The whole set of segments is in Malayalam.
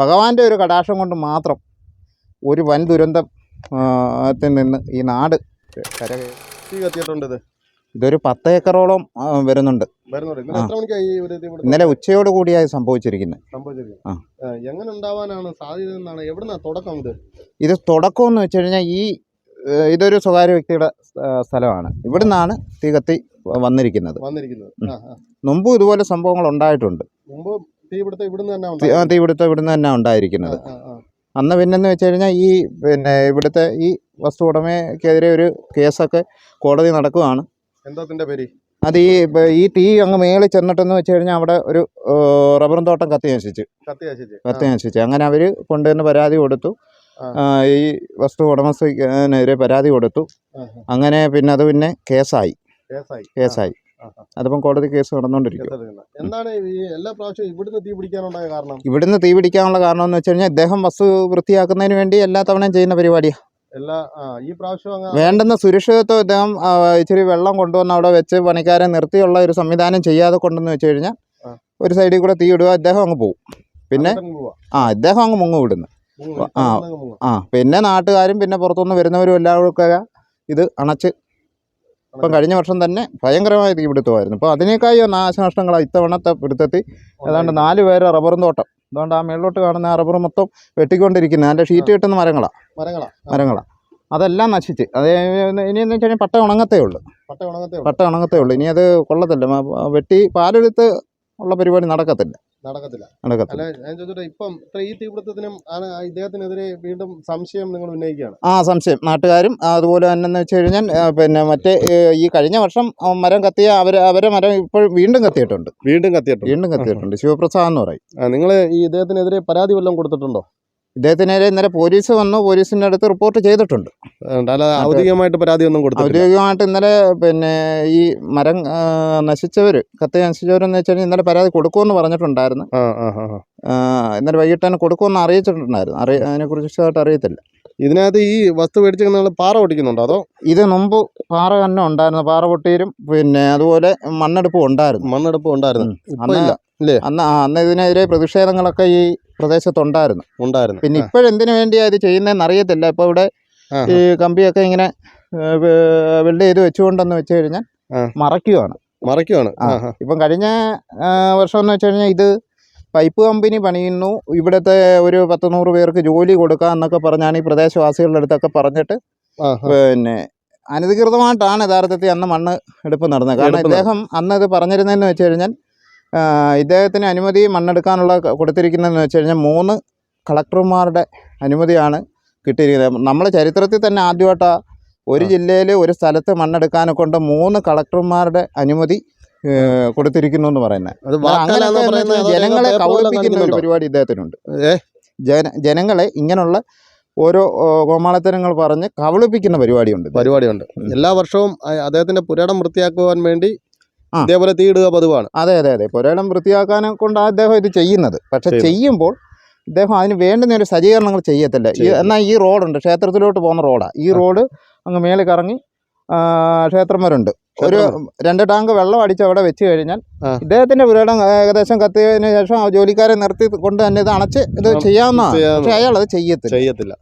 ഭഗവാന്റെ ഒരു കടാക്ഷം കൊണ്ട് മാത്രം ഒരു വൻ ദുരന്തത്തിൽ നിന്ന് ഈ നാട് കരകയറി തീ കത്തിയിട്ടുണ്ട് ഇത്. ഇതൊരു പത്ത് ഏക്കറോളം വരുന്നുണ്ട്. ഇന്നലെ ഉച്ചയോട് കൂടിയായി സംഭവിച്ചിരിക്കുന്നത് എങ്ങനെ ഉണ്ടാവാനാണ് സാധ്യത എന്നാണ് എവിടുന്നാ തുടക്കം ഇത്? ഇത് തുടക്കം എന്ന് വെച്ച് കഴിഞ്ഞാൽ ഈ ഇതൊരു സ്വകാര്യ വ്യക്തിയുടെ സ്ഥലമാണ്. ഇവിടുന്നാണ് തീ കത്തി വന്നിരിക്കുന്നത്. വന്നിരിക്കുന്നത്. മുമ്പും ഇതുപോലെ സംഭവങ്ങൾ ഉണ്ടായിട്ടുണ്ട്. മുമ്പ് തീ ഇവിടുത്തെ ഇവിടുന്ന് തന്നെ ആ, തീപിടുത്തം ഇവിടുന്ന് തന്നെ ഉണ്ടായിരിക്കുന്നത്. അന്ന് പിന്നെന്ന് വെച്ച് കഴിഞ്ഞാൽ ഈ പിന്നെ ഇവിടുത്തെ ഈ വസ്തു ഉടമയ്ക്കെതിരെ ഒരു കേസൊക്കെ കോടതി നടക്കുകയാണ്. എന്തോത്തിന്റെ പേര്? അത് ഈ ഈ തീ അങ്ങ് മേളിൽ ചെന്നിട്ടെന്ന് വെച്ച് കഴിഞ്ഞാൽ അവിടെ ഒരു റബ്ബർ റബ്ബറും തോട്ടം കത്തി നശിച്ചു. കത്തി നശിച്ചു. അങ്ങനെ അവർ കൊണ്ടുവന്ന് പരാതി കൊടുത്തു. ഈ വസ്തു ഉടമസ്ഥനെതിരെ പരാതി കൊടുത്തു. അങ്ങനെ പിന്നെ അത് പിന്നെ കേസായി. കേസായി. അതിപ്പം കോടതി കേസ് നടന്നുകൊണ്ടിരിക്കും എന്താണ് ഈ എല്ലാ പ്രാവശ്യവും ഇവിടുന്ന് തീ പിടിക്കാനുള്ള കാരണം? ഇവിടുന്ന് തീ പിടിക്കാനുള്ള കാരണം എന്ന് വെച്ച് കഴിഞ്ഞാൽ ഇദ്ദേഹം വസ്തു വൃത്തിയാക്കുന്നതിന് വേണ്ടി എല്ലാ തവണയും ചെയ്യുന്ന പരിപാടിയാണ് എല്ലാ ഈ പ്രാവശ്യം വേണ്ടുന്ന സുരക്ഷിതത്വം ഇദ്ദേഹം ഇച്ചിരി വെള്ളം കൊണ്ടുവന്ന് അവിടെ വെച്ച് പണിക്കാരെ നിർത്തിയുള്ള ഒരു സംവിധാനം ചെയ്യാതെ കൊണ്ടെന്ന് വെച്ച് കഴിഞ്ഞാൽ ഒരു സൈഡിൽ കൂടെ തീ ഇടുക ഇദ്ദേഹം അങ്ങ് പോകും പിന്നെ ആ ഇദ്ദേഹം അങ്ങ് മുങ്ങ് വിടുന്നു. ആ. ആ പിന്നെ നാട്ടുകാരും പിന്നെ പുറത്തുനിന്ന് വരുന്നവരും എല്ലാവർക്കും ഇത് അണച്ച് ഇപ്പം കഴിഞ്ഞ വർഷം തന്നെ ഭയങ്കരമായ തീപിടുത്തമായിരുന്നു. ഇപ്പോൾ അതിനേക്കായി നാശനഷ്ടങ്ങളാണ് ഇത്തവണത്തെ പിടുത്തത്തിൽ. ഏതാണ്ട് നാല് പേര് റബ്ബറും തോട്ടം. അതുകൊണ്ട് ആ മേളിലോട്ട് കാണുന്ന ആ റബ്ബർ മൊത്തം വെട്ടിക്കൊണ്ടിരിക്കുന്നത്. അതിന്റെ ഷീറ്റ് കിട്ടുന്ന മരങ്ങളാണ് മരങ്ങളാണ് മരങ്ങളാണ് അതെല്ലാം നശിച്ച്. അത് ഇനിയെന്ന് വെച്ച് കഴിഞ്ഞാൽ പട്ട ഉണങ്ങത്തേ ഉള്ളൂ. പട്ട ഉണങ്ങത്തേ ഉള്ളൂ. പട്ട ഉണങ്ങത്തേ ഉള്ളൂ. ഇനി അത് കൊള്ളത്തില്ല. വെട്ടി പാലെടുത്ത് ഉള്ള പരിപാടി നടക്കത്തില്ല. നടക്കത്തില്ല. നടക്കത്തില്ല. അല്ല ഞാൻ ചോദിച്ചോട്ടെ ഇപ്പം ഇത്ര ഈ തീപിടുത്തത്തിനും ആണ് ഇദ്ദേഹത്തിനെതിരെ വീണ്ടും സംശയം നിങ്ങൾ ഉന്നയിക്കുകയാണ്? ആ സംശയം. നാട്ടുകാരും അതുപോലെ തന്നെ എന്ന് വെച്ച് കഴിഞ്ഞാൽ ആ, പിന്നെ മറ്റേ ഏ, ഈ കഴിഞ്ഞ വർഷം ആ, മരം കത്തിയ അവർ അവരെ മരം ഇപ്പോൾ വീണ്ടും കത്തിയിട്ടുണ്ട്. വീണ്ടും കത്തിയിട്ടുണ്ട്. വീണ്ടും കത്തിയിട്ടുണ്ട്. ശിവപ്രസാദ് എന്ന് പറയും. നിങ്ങൾ ഈ ഇദ്ദേഹത്തിനെതിരെ പരാതി വല്ലതും കൊടുത്തിട്ടുണ്ടോ? ഇദ്ദേഹത്തിനെതിരെ ഇന്നലെ പോലീസ് വന്നു പോലീസിന്റെ അടുത്ത് റിപ്പോർട്ട് ചെയ്തിട്ടുണ്ട്. അല്ലാതെ ഔദ്യോഗികമായിട്ട് പരാതി ഒന്നും കൊടുത്തു ഔദ്യോഗികമായിട്ട് ഇന്നലെ പിന്നെ ഈ മരം നശിച്ചവർ കത്തി നശിച്ചവരെന്ന് വെച്ച് കഴിഞ്ഞാൽ ഇന്നലെ പരാതി കൊടുക്കുമെന്ന് പറഞ്ഞിട്ടുണ്ടായിരുന്നു. ഇന്നലെ വൈകിട്ട് തന്നെ കൊടുക്കുമെന്ന് അറിയിച്ചിട്ടുണ്ടായിരുന്നു. അറിയ അതിനെക്കുറിച്ച് വിശദമായിട്ട് അറിയത്തില്ല. ഇതിനകത്ത് ഈ വസ്തു മേടിച്ച് നിങ്ങൾ പാറ പൊട്ടിക്കുന്നുണ്ടോ അതോ? ഇത് മുമ്പ് പാറ തന്നെ ഉണ്ടായിരുന്നു. പാറ പൊട്ടിയിലും പിന്നെ അതുപോലെ മണ്ണെടുപ്പും ഉണ്ടായിരുന്നു. മണ്ണെടുപ്പും ഉണ്ടായിരുന്നു. അന്ന് അന്ന് ഇതിനെതിരെ പ്രതിഷേധങ്ങളൊക്കെ ഈ പ്രദേശത്തുണ്ടായിരുന്നു. ഉണ്ടായിരുന്നു. പിന്നെ ഇപ്പോഴെന്തിനു വേണ്ടിയാണ് ഇത് ചെയ്യുന്നതെന്ന് അറിയത്തില്ല. ഇപ്പോൾ ഇവിടെ ഈ കമ്പിയൊക്കെ ഇങ്ങനെ വെൽഡ് ചെയ്ത് വെച്ചുകൊണ്ടെന്ന് വെച്ച് കഴിഞ്ഞാൽ മറക്കുവാണ് മറയ്ക്കുവാണ്. മറയ്ക്കുവാണ്. ഇപ്പം കഴിഞ്ഞ വർഷം എന്ന് വെച്ച് കഴിഞ്ഞാൽ ഇത് പൈപ്പ് കമ്പനി പണിയുന്നു. ഇവിടുത്തെ ഒരു പത്ത് നൂറ് പേർക്ക് ജോലി കൊടുക്കാം എന്നൊക്കെ പറഞ്ഞാണ് ഈ പ്രദേശവാസികളുടെ അടുത്തൊക്കെ പറഞ്ഞിട്ട്. പിന്നെ അനധികൃതമായിട്ടാണ് യഥാർത്ഥത്തിൽ അന്ന് മണ്ണ് എടുപ്പ് നടന്നത്. കാരണം അദ്ദേഹം ഇദ്ദേഹം അന്ന് ഇത് പറഞ്ഞിരുന്നതെന്ന് വെച്ച് കഴിഞ്ഞാൽ ഇദ്ദേഹത്തിന് അനുമതി മണ്ണെടുക്കാനുള്ള കൊടുത്തിരിക്കുന്നതെന്ന് വെച്ച് കഴിഞ്ഞാൽ മൂന്ന് കളക്ടർമാരുടെ അനുമതിയാണ് കിട്ടിയിരിക്കുന്നത്. നമ്മുടെ ചരിത്രത്തിൽ തന്നെ ആദ്യമായിട്ടാണ് ഒരു. ജില്ലയിൽ ഒരു സ്ഥലത്ത് മണ്ണെടുക്കാനെ കൊണ്ട് മൂന്ന് കളക്ടർമാരുടെ അനുമതി കൊടുത്തിരിക്കുന്നു എന്ന് പറയുന്നത്. ജനങ്ങളെ പേപ്പർ ഒരു? പരിപാടി ഇദ്ദേഹത്തിനുണ്ട്. ജന ജനങ്ങളെ ഇങ്ങനെയുള്ള ഓരോ കോമാളിത്തരങ്ങൾ പറഞ്ഞ് കവളിപ്പിക്കുന്ന പരിപാടിയുണ്ട് പരിപാടിയുണ്ട്. എല്ലാ വർഷവും അദ്ദേഹത്തിന്റെ പുരാടം വൃത്തിയാക്കുവാൻ വേണ്ടി. ഇതേപോലെ തീയിടുക പതിവാണ്. അതെ അതെ അതെ. പുരയിടം വൃത്തിയാക്കാനെ കൊണ്ട് അദ്ദേഹം ഇത് ചെയ്യുന്നത്. പക്ഷെ ചെയ്യുമ്പോൾ ഇദ്ദേഹം അതിന് വേണ്ടുന്ന ഒരു സജ്ജീകരണങ്ങൾ ചെയ്യത്തില്ല. എന്നാൽ ഈ റോഡുണ്ട്. ക്ഷേത്രത്തിലോട്ട് പോകുന്ന റോഡാണ് ഈ റോഡ് അങ്ങ് മേളിൽ കറങ്ങി ആ, ക്ഷേത്രം വരെ ഒരു രണ്ട് ടാങ്ക് വെള്ളം അടിച്ച് അവിടെ വെച്ച് കഴിഞ്ഞാൽ. ഇദ്ദേഹത്തിന്റെ പുരയിടം ഏകദേശം കത്തിയതിനു ശേഷം ആ ജോലിക്കാരെ നിർത്തി കൊണ്ട് തന്നെ ഇത് അണച്ച് ഇത് ചെയ്യാവുന്നതാണ്. ചെയ്യാവുന്ന- പക്ഷെ അയാൾ അത് ചെയ്യത്തില്ല. ചെയ്യത്തില്ല.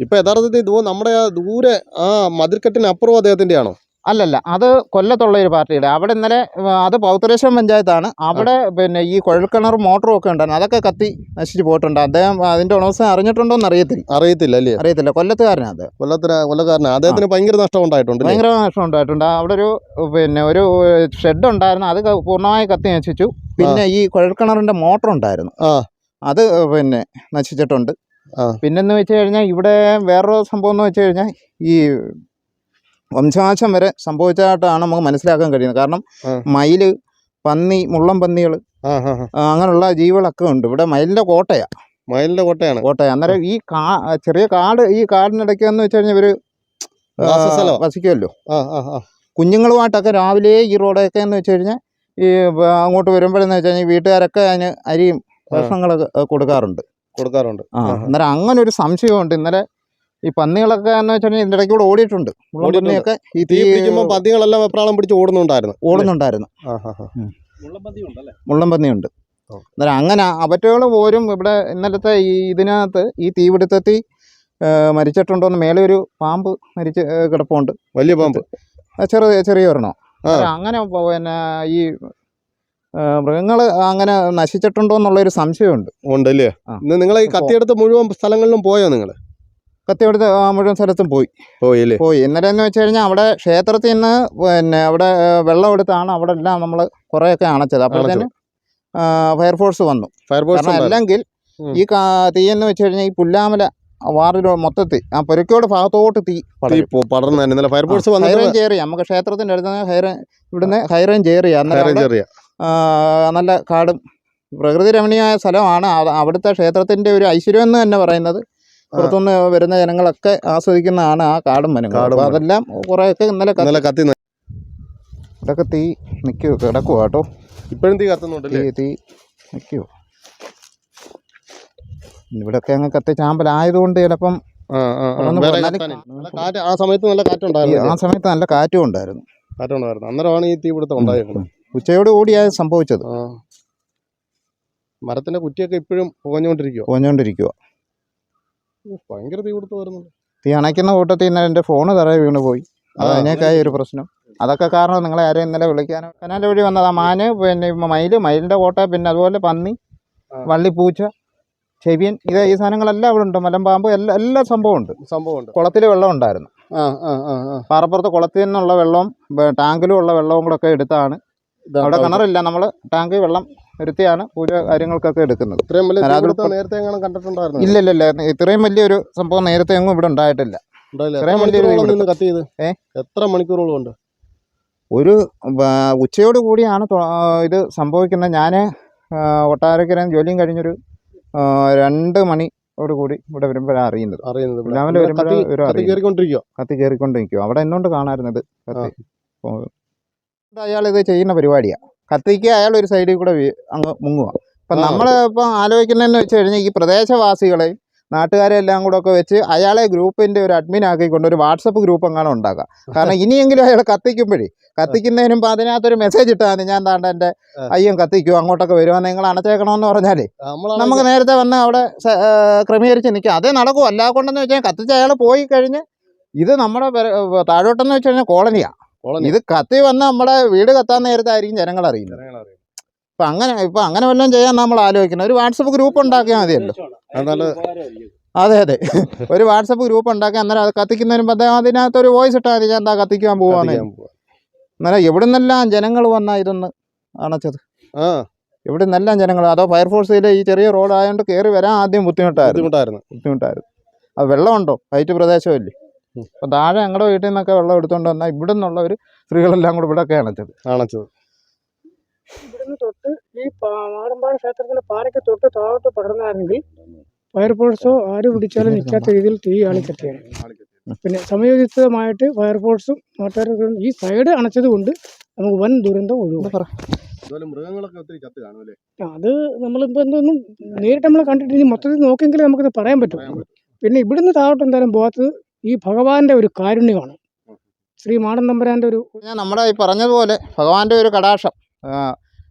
ഇപ്പൊ യഥാർത്ഥത്തിൽ നമ്മുടെ ആ ദൂരെ ആ മതിൽക്കെട്ടിന് അപ്പുറം അദ്ദേഹത്തിന്റെ ആണോ അല്ലല്ല അത് കൊല്ലത്തുള്ള ഒരു പാർട്ടിയുടെ. അവിടെ ഇന്നലെ അത് പൗത്തരേശ്വരം പഞ്ചായത്താണ്. അവിടെ പിന്നെ ഈ കുഴൽക്കിണർ മോട്ടറും ഒക്കെ ഉണ്ടായിരുന്നു. അതൊക്കെ കത്തി നശിച്ചു പോയിട്ടുണ്ട്. അദ്ദേഹം അതിന്റെ ഉടമസ്ഥൻ അറിഞ്ഞിട്ടുണ്ടോ എന്ന് അറിയത്തില്ല. അറിയത്തില്ല അല്ലേ? അറിയത്തില്ല. കൊല്ലത്തുകാരനാണ് അത് കൊല്ലത്തിന് കൊല്ലക്കാരനാ. അദ്ദേഹത്തിന് ഭയങ്കര നഷ്ടം ഉണ്ടായിട്ടുണ്ട്? ഭയങ്കര നഷ്ടം ഉണ്ടായിട്ടുണ്ട്. അവിടെ ഒരു പിന്നെ ഒരു ഷെഡ് ഉണ്ടായിരുന്നു. അത് പൂർണമായി കത്തി നശിച്ചു. പിന്നെ ഈ കുഴൽക്കിണറിന്റെ മോട്ടർ ഉണ്ടായിരുന്നു. അത് പിന്നെ നശിച്ചിട്ടുണ്ട്. പിന്നെന്ന് വെച്ച് കഴിഞ്ഞാൽ ഇവിടെ വേറൊരു സംഭവം എന്ന് വെച്ച് കഴിഞ്ഞാൽ ഈ വംശനാശം വരെ സംഭവിച്ചതായിട്ടാണ് നമുക്ക് മനസ്സിലാക്കാൻ കഴിയുന്നത്. കാരണം. മയിൽ പന്നി മുള്ളം പന്നികൾ. അങ്ങനെയുള്ള ജീവികളൊക്കെ ഉണ്ട്. ഇവിടെ മയിലിന്റെ കോട്ടയാ. മയിലിന്റെ കോട്ടയാണ്. കോട്ടയ. അന്നേരം ഈ കാ ചെറിയ കാട് ഈ കാടിനിടയ്ക്ക് എന്ന് വെച്ച് കഴിഞ്ഞാൽ ഇവർ വസിക്കുമല്ലോ കുഞ്ഞുങ്ങളുമായിട്ടൊക്കെ രാവിലെ ഈ റോഡൊക്കെ എന്ന് വെച്ച് കഴിഞ്ഞാൽ ഈ അങ്ങോട്ട് വരുമ്പോഴെന്ന് വെച്ച് കഴിഞ്ഞാൽ വീട്ടുകാരൊക്കെ അതിന് അരിയും ഭക്ഷണങ്ങളൊക്കെ കൊടുക്കാറുണ്ട്. കൊടുക്കാറുണ്ട്. ആ. അന്നേരം അങ്ങനെ ഒരു സംശയമുണ്ട്. ഇന്നലെ ഈ പന്നികളൊക്കെ എന്ന് വെച്ചിട്ടുണ്ടെങ്കിൽ ഇതിന്റെ ഇടയ്ക്ക് കൂടെ ഓടിയിട്ടുണ്ട്. മുള്ളം പന്നിയൊക്കെ ഈ തീ പിടിക്കുമ്പോൾ പന്നികളെല്ലാം വെപ്രാളം പിടിച്ച് ഓടുന്നുണ്ടായിരുന്നു. ഓടുന്നുണ്ടായിരുന്നു. മുള്ളം പന്നിയുണ്ട്. അന്നേരം അങ്ങനെ അവറ്റകൾ പോലും ഇവിടെ ഇന്നലത്തെ ഈ ഇതിനകത്ത് ഈ തീപിടുത്തത്തിൽ മരിച്ചിട്ടുണ്ടോ മരിച്ചിട്ടുണ്ടോന്ന് മേലെ ഒരു പാമ്പ് മരിച്ച് കിടപ്പുണ്ട്. വലിയ പാമ്പ്. ചെറു ചെറിയ ചെറിയ ഒരെണ്ണം അങ്ങനെ പിന്നെ ഈ മൃഗങ്ങൾ അങ്ങനെ നശിച്ചിട്ടുണ്ടോ എന്നുള്ളൊരു സംശയമുണ്ട്. ഉണ്ടല്ലേ നിങ്ങൾ ഈ കത്തിയെടുത്ത് മുഴുവൻ സ്ഥലങ്ങളിലും പോയോ നിങ്ങൾ കത്തിയെടുത്ത് മുഴുവൻ സ്ഥലത്തും പോയി. പോയില്ലേ? പോയി. ഇന്നലെ എന്ന് വെച്ച് കഴിഞ്ഞാൽ അവിടെ ക്ഷേത്രത്തിൽ നിന്ന് പിന്നെ അവിടെ വെള്ളം എടുത്താണ് അവിടെ എല്ലാം നമ്മൾ കുറേയൊക്കെ അണച്ചത്. അപ്പോഴത്തേന് ഫയർഫോഴ്സ് വന്നു. ഫയർഫോഴ്സ് അല്ലെങ്കിൽ ഈ തീ എന്ന് വെച്ച് കഴിഞ്ഞാൽ ഈ പുല്ലാമല വാർഡിലോ മൊത്തത്തിൽ ആ പുരക്കോട് ഭാഗത്തോട്ട് തീ പടർന്നു ഫയർഫോഴ്സ് ഹൈ വന്നിട്ട് റേഞ്ച് ഏറിയ നമുക്ക് ക്ഷേത്രത്തിന്റെ അടുത്ത് നിന്ന് ഹൈ റേ- ഇവിടുന്ന് ഹൈ റേഞ്ച് ഏറിയ നല്ല കാടും. പ്രകൃതി രമണീയമായ സ്ഥലമാണ്. അവിടുത്തെ ക്ഷേത്രത്തിന്റെ ഒരു ഐശ്വര്യം എന്ന് തന്നെ പറയുന്നത്. പുറത്തുനിന്ന് വരുന്ന ജനങ്ങളൊക്കെ ആസ്വദിക്കുന്നതാണ് ആ കാടും കാടും അപ്പോൾ അതെല്ലാം കുറേയൊക്കെ ഇന്നലെ ഇന്നലെ കത്തി ഇതൊക്കെ തീ നിൽക്കുക കിടക്കുക കേട്ടോ? ഇപ്പോഴും തീ കത്തുന്നുണ്ട് തീ തീ നിൽക്കുക ഇവിടെയൊക്കെ അങ്ങ് കത്തി ചാമ്പലായതുകൊണ്ട് ചിലപ്പം ആ കാറ്റ് സമയത്ത് നല്ല കാറ്റുണ്ടായിരുന്നു ആ സമയത്ത് നല്ല കാറ്റും ഉണ്ടായിരുന്നു. കാറ്റുണ്ടായിരുന്നു. അന്നേരമാണ് ഈ തീപിടുത്തം ഉണ്ടായിരുന്നത്. ഉച്ചയോട് കൂടിയാണ് സംഭവിച്ചത്. മരത്തിന്റെ കുറ്റിയൊക്കെ ഇപ്പോഴും പുകഞ്ഞുകൊണ്ടിരിക്കുക പോഞ്ഞുകൊണ്ടിരിക്കുക ഭയങ്കര തീ കൊടുത്ത് വരുന്നുണ്ട്. തീ അണയ്ക്കുന്ന കൂട്ടത്തിൽ ഇന്നലെ എന്റെ ഫോണ് തറയെ വീണ് പോയി. അത് അതിനേക്കായി ഒരു പ്രശ്നം. അതൊക്കെ കാരണം നിങ്ങളെ ആരെയും ഇന്നലെ വിളിക്കാനോ കനാൽ വഴി വന്നത് ആ മാന് പിന്നെ മയിൽ. മയിലിന്റെ കോട്ട പിന്നെ അതുപോലെ പന്നി. വള്ളിപ്പൂച്ച ചെവിയൻ. ഇത് ഈ സാധനങ്ങളെല്ലാം അവിടെ ഉണ്ട്. മലമ്പാമ്പ് എല്ലാ എല്ലാ സംഭവം ഉണ്ട്. സംഭവമുണ്ട്. കുളത്തിൽ വെള്ളം ഉണ്ടായിരുന്നു. പാറപ്പുറത്ത് കുളത്തിൽ നിന്നുള്ള വെള്ളവും ടാങ്കിലും ഉള്ള വെള്ളവും കൂടെ ഒക്കെ എടുത്താണ്. അവിടെ. കിണറില്ല. നമ്മൾ ടാങ്ക് വെള്ളം ഇരുത്തിയാണ് പൂജ കാര്യങ്ങൾക്കൊക്കെ എടുക്കുന്നത്. നേരത്തെ കണ്ടിട്ടുണ്ടായിരുന്നു? ഇല്ല ഇല്ല ഇല്ല ഇത്രയും വലിയൊരു സംഭവം നേരത്തെ എങ്ങും ഇവിടെ ഉണ്ടായിട്ടില്ല. ഉണ്ടായില്ല. എത്ര ഇത്രയും വലിയൊരു മണിക്കൂറോളം? എത്ര ഉണ്ട് ഒരു ഉച്ചയോട് കൂടിയാണ് ഇത് സംഭവിക്കുന്നത്. ഞാൻ ഒട്ടാരക്കര ജോലിയും കഴിഞ്ഞൊരു രണ്ട് രണ്ട് മണിയോട് കൂടി ഇവിടെ വരുമ്പോഴാണ് അറിയുന്നത്. അറിയുന്നത് കത്തി കയറിക്കൊണ്ടിരിക്കുക അവിടെ എന്നോണ്ട് കാണാറുന്നത് അയാൾ ഇത് ചെയ്യുന്ന പരിപാടിയാണ് കത്തിക്ക് അയാൾ ഒരു സൈഡിൽ കൂടെ അങ്ങ് മുങ്ങുക അപ്പം. നമ്മൾ ഇപ്പം ആലോചിക്കുന്നതെന്ന് വെച്ച് കഴിഞ്ഞാൽ ഈ പ്രദേശവാസികളെയും നാട്ടുകാരെ എല്ലാം കൂടെ ഒക്കെ വെച്ച് അയാളെ ഗ്രൂപ്പിന്റെ ഒരു അഡ്മിൻ ആക്കിക്കൊണ്ട് ഒരു വാട്സപ്പ് ഗ്രൂപ്പ് എങ്ങാനും ഉണ്ടാക്കാം കാരണം ഇനിയെങ്കിലും അയാൾ കത്തിക്കുമ്പോഴേ കത്തിക്കുന്നതിനും ഇപ്പം അതിനകത്തൊരു മെസ്സേജ് ഇട്ടാൽ ഞാൻ താണ്ട എന്റെ. അയ്യം കത്തിക്കും അങ്ങോട്ടൊക്കെ വരുമോ നിങ്ങൾ അണച്ചേക്കണമെന്ന് പറഞ്ഞാലേ നമുക്ക് നേരത്തെ വന്ന് അവിടെ ക്രമീകരിച്ച് നിൽക്കുക അതേ നടക്കും അല്ലാ കൊണ്ടെന്ന് വെച്ചാൽ കത്തിച്ച് അയാൾ പോയി കഴിഞ്ഞ് ഇത് നമ്മുടെ താഴോട്ടെന്ന് വെച്ച് കഴിഞ്ഞാൽ കോളനിയാണ് കോളനി. ഇത് കത്തി വന്ന നമ്മുടെ വീട് കത്താൻ നേരത്തായിരിക്കും ജനങ്ങൾ അറിയുന്നത് ഇപ്പൊ അങ്ങനെ ഇപ്പൊ അങ്ങനെ വല്ലതും ചെയ്യാൻ നമ്മൾ ആലോചിക്കുന്നത് ഒരു വാട്സപ്പ് ഗ്രൂപ്പ് ഉണ്ടാക്കിയാൽ മതിയല്ലോ. അത് അതെ ഒരു വാട്സപ്പ് ഗ്രൂപ്പ് ഉണ്ടാക്കി അന്നേരം അത് കത്തിക്കുന്നതിന് അദ്ദേഹം അതിനകത്ത് ഒരു വോയിസ് ഇട്ടാൽ മതി. ഞാൻ എന്താ കത്തിക്കാൻ പോവാന്ന്. അന്നേരം എവിടെ നിന്നെല്ലാം ജനങ്ങൾ വന്നാ ഇതൊന്ന് അണച്ചത്? ആ. എവിടെ നിന്നെല്ലാം ജനങ്ങൾ? അതോ ഫയർഫോഴ്സിലെ ഈ ചെറിയ റോഡ് ആയതുകൊണ്ട് കയറി വരാൻ ആദ്യം ബുദ്ധിമുട്ടായിരുന്നു. ബുദ്ധിമുട്ടായിരുന്നു. ബുദ്ധിമുട്ടായിരുന്നു. അത് വെള്ളമുണ്ടോ? ഹൈറ്റ് പ്രദേശമല്ലേ ഉം. അപ്പം താഴെ ഞങ്ങളുടെ വീട്ടിൽ നിന്നൊക്കെ വെള്ളം എടുത്തുകൊണ്ട് വന്നാൽ ഇവിടെ നിന്നുള്ളവർ സ്ത്രീകളെല്ലാം കൂടെ ഇവിടെ അണച്ചത് അണച്ചത് ഇവിടുന്ന് തൊട്ട് ഈ മാടമ്പാട് ക്ഷേത്രത്തിന്റെ പാറയ്ക്ക് തൊട്ട് താഴോട്ട് പടർന്നായിരുന്നെങ്കിൽ ഫയർഫോഴ്സോ ആര് പിടിച്ചാലും നിൽക്കാത്ത രീതിയിൽ തീ ആളിക്കത്തിയാണ്. പിന്നെ സമയോചിതമായിട്ട് ഫയർഫോഴ്സും നാട്ടുകാരും ഈ സൈഡ് അണച്ചത് കൊണ്ട് നമുക്ക് വൻ ദുരന്തം ഒഴിവാക്കാം. മൃഗങ്ങളൊക്കെ ഒത്തിരി ചത്ത് അത് നമ്മളിപ്പോൾ എന്തൊന്നും നേരിട്ട് നമ്മൾ കണ്ടിട്ട് ഇനി മൊത്തത്തിൽ നോക്കിയെങ്കിലും നമുക്കിത് പറയാൻ പറ്റും. പിന്നെ ഇവിടുന്ന് താഴോട്ട് എന്തായാലും പോകാത്തത് ഈ ഭഗവാന്റെ ഒരു കാരുണ്യമാണ്. ശ്രീ മാടൻ ഒരു ഞാൻ നമ്മുടെ ഈ പറഞ്ഞതുപോലെ ഭഗവാന്റെ ഒരു കടാക്ഷം.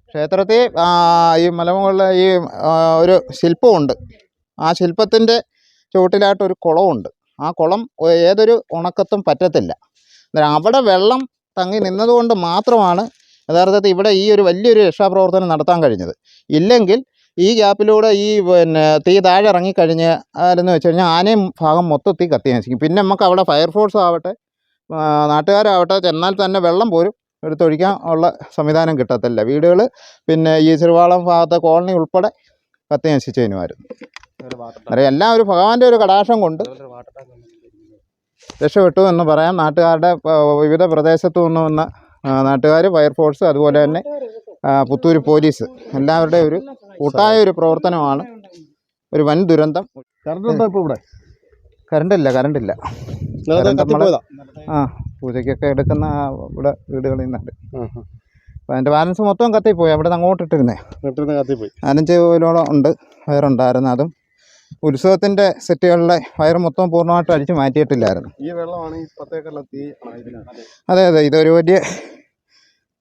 ക്ഷേത്രത്തിൽ ഈ മലമുകളിലെ ഈ ഒരു ശില്പമുണ്ട്. ആ ശില്പത്തിന്റെ ചുവട്ടിലായിട്ട് ഒരു കുളമുണ്ട്. ആ കുളം ഏതൊരു ഉണക്കത്തും പറ്റത്തില്ല. അവിടെ വെള്ളം തങ്ങി നിന്നതുകൊണ്ട് മാത്രമാണ് യഥാർത്ഥത്തിൽ ഇവിടെ ഈ ഒരു വലിയൊരു രക്ഷാപ്രവർത്തനം നടത്താൻ കഴിഞ്ഞത്. ഇല്ലെങ്കിൽ ഈ ഗ്യാപ്പിലൂടെ ഈ പിന്നെ തീ താഴെ ഇറങ്ങിക്കഴിഞ്ഞ് ആരെന്ന് വെച്ച് കഴിഞ്ഞാൽ ആനയും ഭാഗം മൊത്തത്തിൽ കത്തി നശിക്കും. പിന്നെ നമുക്ക് അവിടെ ഫയർഫോഴ്സ് ആവട്ടെ നാട്ടുകാരാവട്ടെ ചെന്നാൽ തന്നെ വെള്ളം പോലും എടുത്തൊഴിക്കാൻ ഉള്ള സംവിധാനം കിട്ടത്തില്ല. വീടുകൾ പിന്നെ ഈ ചെറുവാളം ഭാഗത്തെ കോളനി ഉൾപ്പെടെ കത്തി നശിച്ചതിനുമായിരുന്നു അറിയാം എല്ലാം ഒരു ഭഗവാന്റെ ഒരു കടാക്ഷം കൊണ്ട് രക്ഷപ്പെട്ടു എന്ന് പറയാം. നാട്ടുകാരുടെ വിവിധ പ്രദേശത്തു നിന്ന് വന്ന നാട്ടുകാർ ഫയർഫോഴ്സ് അതുപോലെ തന്നെ പുത്തൂർ പോലീസ് എല്ലാവരുടെയും ഒരു കൂട്ടായ ഒരു പ്രവർത്തനമാണ് ഒരു വൻ ദുരന്തം. ഇവിടെ? കറണ്ടില്ല കറണ്ടില്ല. ആ പൂജയ്ക്കൊക്കെ എടുക്കുന്ന ഇവിടെ വീടുകളിൽ നിന്നുണ്ട്. അപ്പോൾ അതിന്റെ ബാലൻസ് മൊത്തം കത്തിപ്പോയി. അവിടെ നിന്ന് അങ്ങോട്ട് ഇട്ടിരുന്നേ. കത്തിപ്പോയി. നാലഞ്ച് കിലോളം ഉണ്ട് വയറുണ്ടായിരുന്നു അതും. ഉത്സവത്തിന്റെ സെറ്റുകളിലെ വയർ മൊത്തം പൂർണമായിട്ട് അടിച്ചു മാറ്റിയിട്ടില്ലായിരുന്നു. ഈ വെള്ളമാണ്. അതെ അതെ ഇതൊരു വലിയ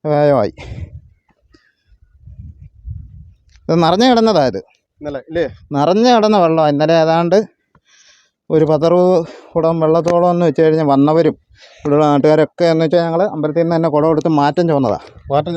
വ്യായമായി. ഇത് നിറഞ്ഞു കിടന്നതാണ് ഇത്. ഇന്നലെ ഇല്ലേ? നിറഞ്ഞു കിടന്ന വെള്ളം ഇന്നലെ ഏതാണ്ട് ഒരു പത്തറുപത് കുടം വെള്ളത്തോളം എന്ന് വെച്ച് കഴിഞ്ഞാൽ വന്നവരും ഇവിടെയുള്ള നാട്ടുകാരൊക്കെ എന്ന് വെച്ചാൽ ഞങ്ങൾ അമ്പലത്തിൽ നിന്ന് തന്നെ കുടം എടുത്ത് മാറ്റം ചോന്നതാണ് മാറ്റം